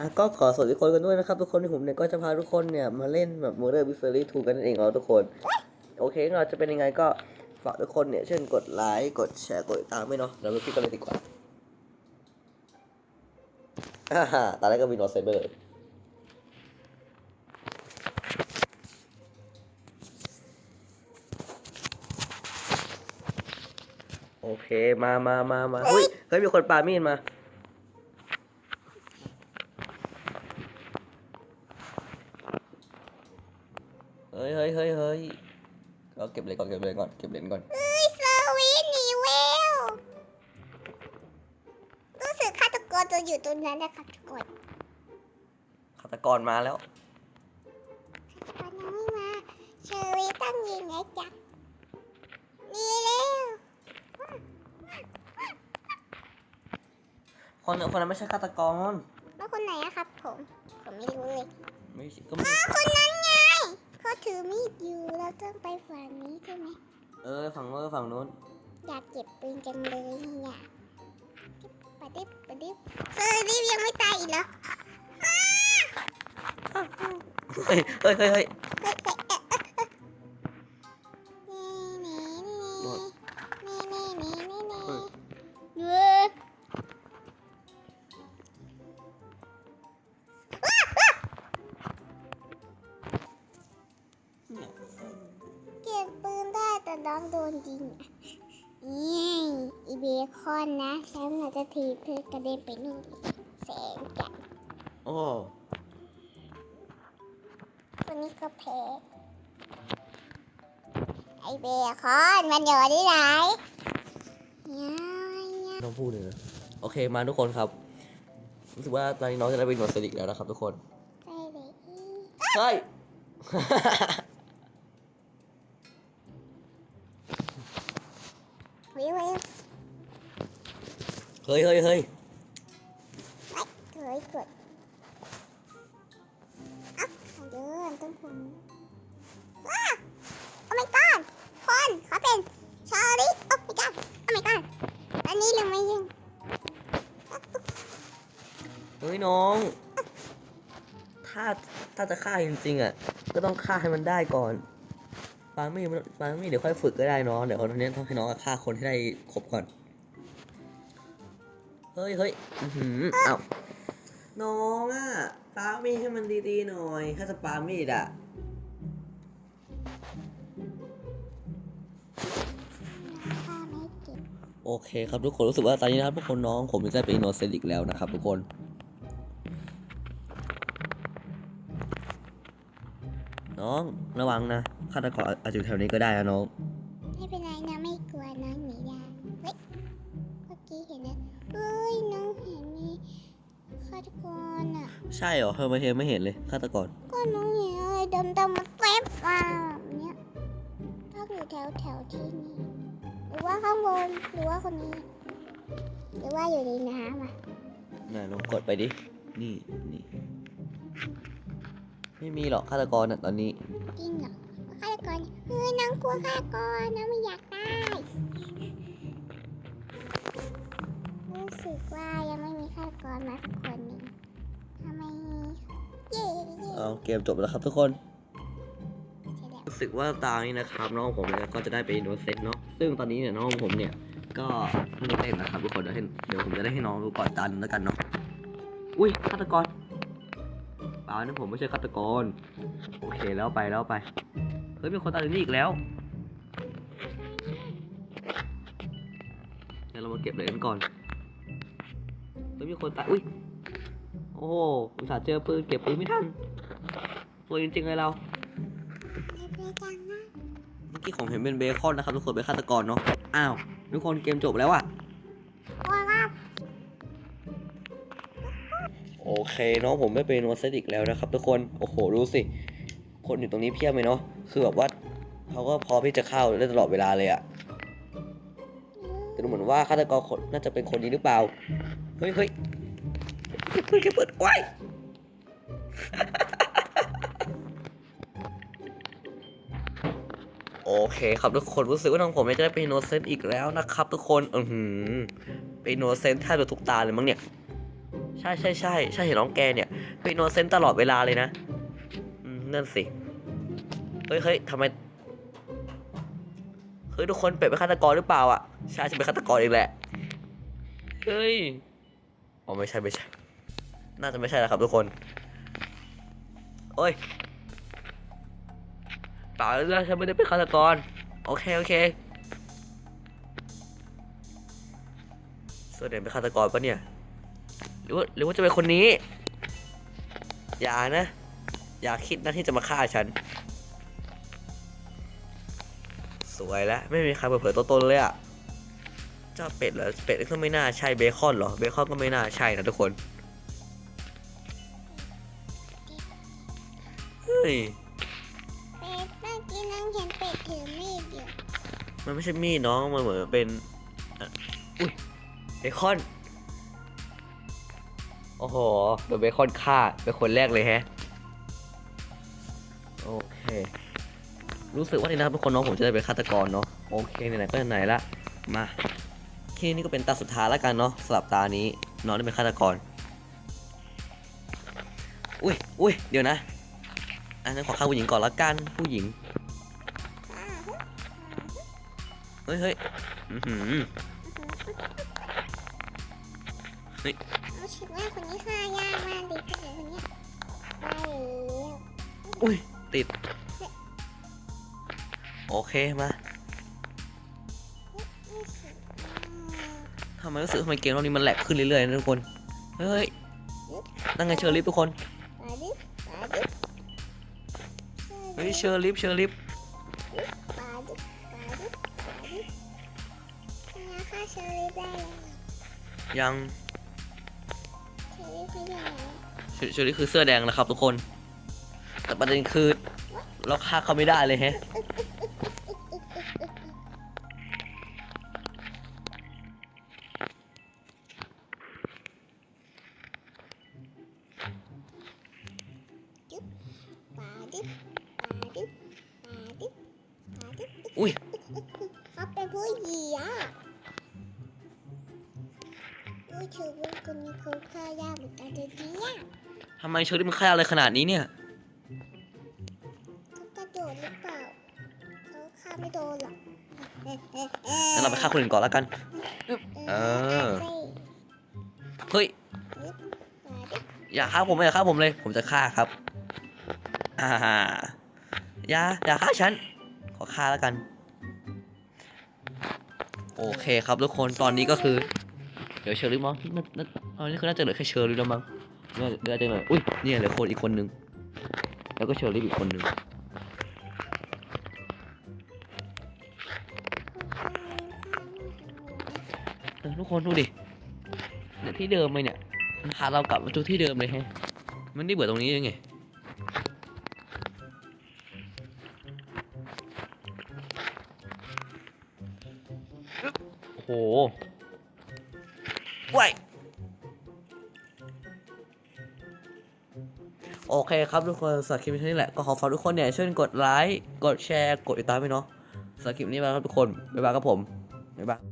ก็ขอสวัสดีทุกคนกันด้วยนะครับ ทุกคนที่ผมเนี่ยก็จะพาทุกคนเนี่ยมาเล่นแบบ Murder Mystery 2 กันนั่นเองเอาทุกคน โอเคเราจะเป็นยังไงก็ฝากทุกคนเนี่ยเช่นกดไลค์กดแชร์กดติดตามไม่เนาะเราไปคลิกกันเลยดีกว่าฮ่าฮ่าตอนแรกก็มีนอตเซเบอร์โอเคมามามามาอุ้ยเฮ้ยมีคนปามีดมา ฮ้ยเฮ้ยเฮ้ยเฮ้ยเราเก็บเลยก่อนเก็บเลยก่อนเก็บเหรียญก่อนเฮ้ยสวีทหนีเวลรู้สึกฆาตกรจะอยู่ตรงนั้นนะคะทุกคนฆาตกรมาแล้วฆาตกรยังไม่มาเชอรี่ต้องยิงไงจ๊ะหนี่เร็วคนคนนั้นไม่ใช่ฆาตกรแล้วคนไหนอะครับผม ผมไม่รู้เลยไม่ใช่ก็ไม่อ้าวคนนั้นไงเขา ถือมีดอยู่เราต้องไปฝั่งนี้ใช่ไหมเออฝั่งโน้นฝั่งโน้นอยากเก็บปืนจังเลยอยากปะดิบปะดิบเซอร์รี่ยังไม่ตายอีกเหรอเฮ้ยเฮ้ยเฮ้ย ต่น้องโดนยิงอะนี่อีเบคอนนะฉันอาจจะถีบเธอกระเด็นไปนู่นแสงจัดโอ้คนนี้ก็แพ้ไอเบคอนมันอยู่ที่ไหนเนี่ยเนี่ยต้องพูดเลยนะโอเคมาทุกคนครับรู้สึกว่าตอนนี้น้องจะได้เป็นหนวดสลิกแล้วนะครับทุกคนไปเลยเฮ้ วิววิวเฮ้ยเฮ้ยเฮ้ยเฮ้ยกดอะเดินต้องคุณว้าวโอ้ my god คนเขาเป็นชาลีโอ้ my god โอ้ my god อันนี้เราไม่ยิงเฮ้ยน้อง ถ้าถ้าจะฆ่าจริงๆอะ ก็ต้องฆ่าให้มันได้ก่อน ปาไม่ปาไม่เดี๋ยวค่อยฝึกก็ได้น้องเดี๋ยวตอนนี้ต้องให้น้องฆ่าคนให้ได้ครบก่อน เฮ้ยเฮ้ยอือหือเอ้าน้องอะปามีให้มันดีๆหน่อยถ้าจะปามีดอะโอเคครับทุกคนรู้สึกว่าตอนนี้นะครับทุกคนน้องผมจะได้เป็นโนเซนต์อีกแล้วนะครับทุกคนน้องระวังนะ ฆาตกรอาจจะอยู่แถวนี้ก็ได้นะน้อง ไม่เป็นไรนะไม่กลัวน้องหนีได้เฮ้ยเมื่อกี้เห็นนะเฮ้ยน้องเห็นมีฆาตกรอะใช่เหรอเธอไม่เห็นไม่เห็นเลยฆาตกร ก็น้องเห็นอะไรดำๆมาแป๊บมาแบบเนี้ยต้องอยู่แถวแถวๆที่นี่หรือว่าข้างบนหรือว่าคนนี้ หรือว่าอยู่ในน้ำอะน่ะลองกดไปดิ นี่นี่ไม่มีหรอกฆาตกรน่ะตอนนี้ จริงเหรอฆาต กรเฮ้ยน้องกลัวฆาตกรน้องไม่อยากตายรู้สึกว่ายังไม่มีฆาตกรมาสักคนหนึ่งทำไมเย่เย่เอาเกมจบแล้วครับทุกคน รู้สึกว่าตานี้นะครับน้องผมเนี่ยก็จะได้ไปอินเซนต์เนาะซึ่งตอนนี้เนี่ยน้องผมเนี่ยก็ไม่ได้เต้นนะครับทุกคนเดี๋ยวให้เดี๋ยวผมจะได้ให้น้องดูก่อนตาหนงแล้วกันเนาะอุ้ยฆาตกรเปล่านะผมไม่ใช่ฆาตกรโอเคแล้วไปแล้วไป เฮ้ยมีคนตายอยู่นี่อีกแล้ว เดี๋ยวเรามาเก็บเหรียญก่อน เฮ้ยมีคนตาย อุ้ย โอ้โหอุตส่าห์เจอปืนเก็บปืนไม่ทันตัวจริงๆเลยเราเมื่อกี้ผมเห็นเป็นเบคอนนะครับทุกคนเป็นฆาตกรเนาะ อ้าวทุกคนเกมจบแล้วอะว้าวคโอเคเนาะผมไม่เป็นโนเซติกแล้วนะครับทุกคน โอ้โหดูสิ คนอยู่ตรงนี้เพียบเลยเนาะคือแบบว่าเขาก็พร้อมที่จะเข้าได้ตลอดเวลาเลยอะแต่ดูเหมือนว่าฆาตกรคนน่าจะเป็นคนนี้หรือเปล่าเฮ้ยเฮ้ยเก็บปืนเปืนไว้โอเคครับทุกคนรู้สึกว่าน้องผมจะได้เป็นโนเซนต์อีกแล้วนะครับ ทุกคนอือหือเป็นโนเซนต์แทบจะทุกตาเลยมั้งเนี่ย ใช่ใช่ใช่ใช่เห็นน้องแกเนี่ยเป็นโนเซนต์ตลอดเวลาเลยนะ นั่นสิ เฮ้ยเฮ้ยทำไม เฮ้ยทุกคนเป็ดเป็นฆาตกรหรือเปล่าอะ ใช่จะเป็นฆาตกรอีกแหละ เฮ้ย อ๋อไม่ใช่ไม่ใช่ น่าจะไม่ใช่แล้วครับทุกคน โอ้ยเปล่าแล้วฉันไม่ได้เป็นฆาตกร โอเคโอเคเสื้อแดงเป็นฆาตกรปะเนี่ย หรือว่าหรือว่าจะเป็นคนนี้ อย่านะ อย่าคิดนะที่จะมาฆ่าฉัน สวยแล้ว ไม่มีใครเปิดเผยตัวตนเลยอะเจ้าเป็ดเหรอเป็ดก็ไม่น่าใช่เบคอนเหรอเบคอนก็ไม่น่าใช่นะทุกคนเฮ้ยเป็ดเมื่อกี้นั่งเห็นเป็ดถือมีดอยู่มันไม่ใช่มีดน้องมันเหมือนเป็นอะอุ้ยเบคอนโอ้โหโดนเบคอนฆ่าเป็นคนแรกเลยแฮะโอเค รู้สึกว่านี่นะครับทุกคนน้องผมจะได้เป็นฆาตกรเนาะโอเคไหนๆก็ไหนๆละมาทีนี้ก็เป็นตาสุดท้ายแล้วกันเนาะสลับตานี้น้องได้เป็นฆาตกรอุ้ยอุ้ยเดี๋ยวนะอันนั้นขอฆ่าผู้หญิงก่อนละกันผู้หญิงเฮ้ยเฮ้ยอื้อหือเฮ้ยรู้สึกว่าคนนี้ฆ่ายากมากเลยผู้หญิงคนเนี้ยได้แล้วอุ้ย ติด โอเค มาทำไมรู้สึกทำไมเกมรอบนี้มันแหลกขึ้นเรื่อยๆนะทุกคน เฮ้ย นั่งไงเชอร์ลิฟทุกคนเฮ้ยเชอร์ลิฟเชอร์ลิฟยังเชอรี่เขาอยู่ไหนเชอเชอร์ลิฟคือเสื้อแดงนะครับทุกคน แต่ประเด็นคือ เราฆ่าเขาไม่ได้เลยแฮะอุ้ยเขาเป็นผู้หญิงอะผู้ชายว่คนนี้เขาฆ่ายากเหมือนกันเลยเนี่ยทำไมเชอร์ลิฟมันฆ่าอะไรขนาดนี้เนี่ย ปล่าเขาฆ่าไม่โดนหรอกงั้นเราไปฆ่าคนอื่นก่อนแล้วกัน เออ เฮ้ย อย่าฆ่าผมอย่าฆ่าผมเลย ผมจะฆ่าครับ อ่าอย่าอย่าฆ่าฉัน ขอฆ่าแล้วกัน โอเคครับทุกคน ตอนนี้ก็คือ เดี๋ยวเชอร์รี่มั้งน่าน่าอันนี้คือน่าจะเหลือแค่เชอร์รี่แล้วมั้งน่าจะเหลือ อุ้ย นี่เหลือคนอีกคนนึง แล้วก็เชอร์รี่อีกคนนึง ออทุกคนดูดิเนี่ยที่เดิมเลยเนี่ยมันพาเรากลับมาจุดที่เดิมเลยแฮะมันได้เบื่อตรงนี้ยังไงโอ้โหว้ายโอเคครับทุกคนสำหรับคลิปนี้แหละก็ขอฝากทุกคนเนี่ยช่วยกดไลค์ กดแชร์ กดติดตามไปเนาะสำหรับคลิปนี้ไปครับทุกคน บ๊ายบายครับผม บ๊ายบาย